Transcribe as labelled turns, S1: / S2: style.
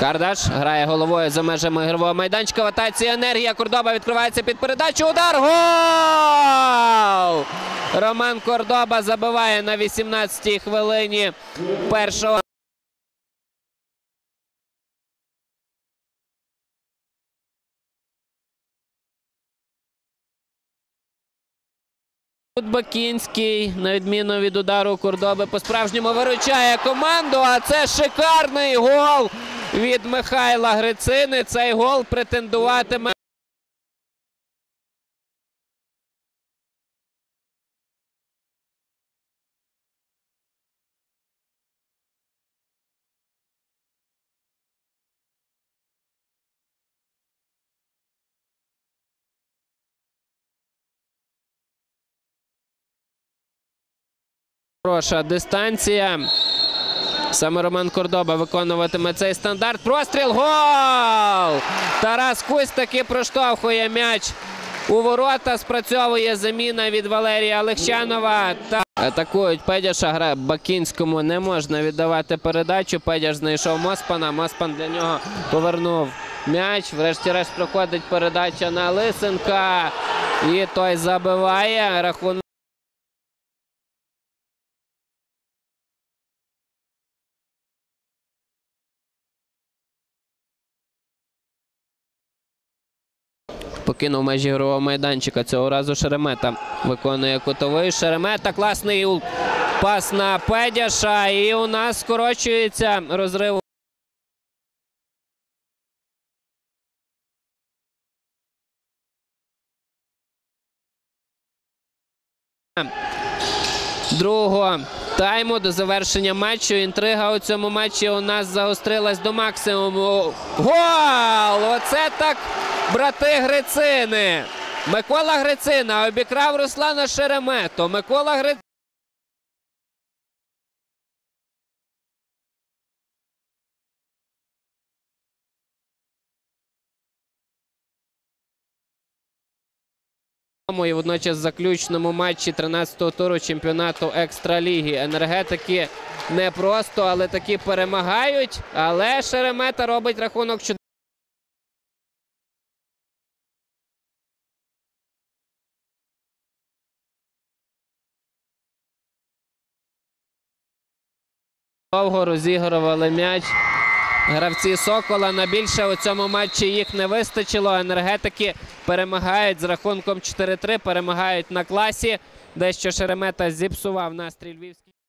S1: Кардаш грає головою за межами ігрового майданчика. В енергія. Кордоба відкривається під передачу. Удар. Гол! Роман Кордоба забиває на 18-й хвилині першого. Тут Бакінський, на відміну від удару Кордоби, по-справжньому виручає команду. А це шикарний гол від Михайла Грицини. Цей гол претендуватиме. Хороша дистанція. Саме Роман Кордоба виконуватиме цей стандарт. Простріл. Гол! Тарас Кусь таки проштовхує м'яч у ворота. Спрацьовує заміна від Валерія Легчанова. Та атакують Педяша. Гра Бакінському не можна віддавати передачу. Педяш знайшов Моспана. Моспан для нього повернув м'яч. Врешті-решт проходить передача на Лисенка. І той забиває. Рахунок. Покинув межі ігрового майданчика. Цього разу Шеремета виконує кутовий. Шеремета класний пас на Педяша. І у нас скорочується розрив. Другого тайму до завершення матчу. Інтрига у цьому матчі у нас загострилась до максимуму. Гол! Оце так брати Грицини. Микола Грицина обікрав Руслана Шеремету. Микола Грицина. І водночас в заключному матчі 13-го туру чемпіонату екстраліги. Енергетики не просто, але таки перемагають. Але Шеремета робить рахунок 4. Довго розігрували м'яч. Гравці Сокола на більше у цьому матчі їх не вистачило. Енергетики перемагають з рахунком 4-3, перемагають на класі. Дещо Шеремета зіпсував настрій львівський.